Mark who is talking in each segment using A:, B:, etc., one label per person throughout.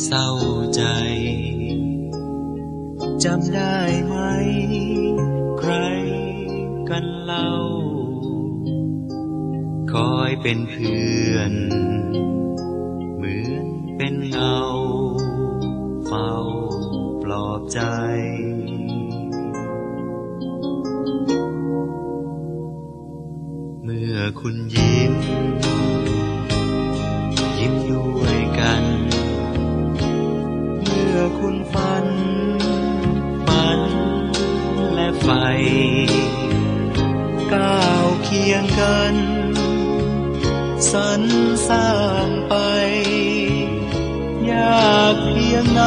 A: เศร้าใจ จำได้ไหม ใครกันเล่า คอยเป็นเพื่อน เหมือนเป็นเงา เฝ้าปลอบใจเมื่อคุณยิ้ม ยิ้มด้วย คุณฝัน ฝันและไฟก้าวเคียงกันสรรสร้างไป ยากเพียงไหน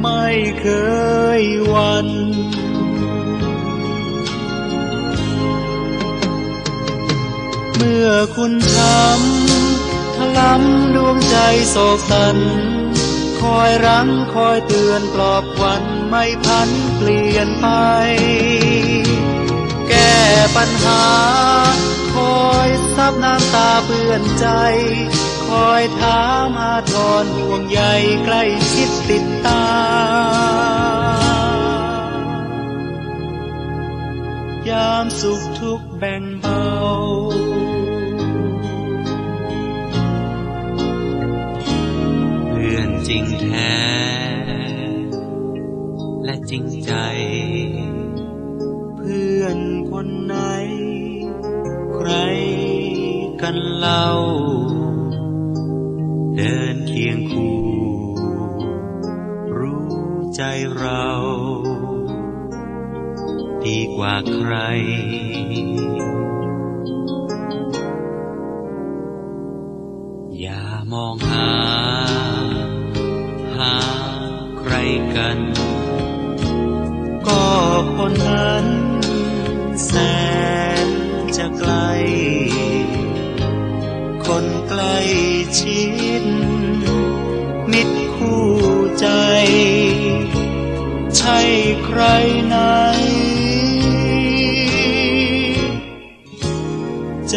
A: ไม่เคยวันเมื่อคุณทำ ลำดวงใจโศกสัน คอยรั้งคอยเตือนปลอบวัญไม่พันเปลี่ยนไป แก้ปัญหา คอยซับน้ำตาเปื้อนใจ คอยถามอาทรห่วงใยใกล้ชิดติดตายามสุขทุกแบ่งเบา จริงแท้ และจริงใจ เพื่อนคนไหน ใครกันเล่า เดินเคียงคู่ รู้ใจเรา ดีกว่าใครอย่ามองหา กัน ก็คนนั้นแสนจะไกล คนใกล้ชิดมิตรคู่ใจ ใช่ใครไหนใจ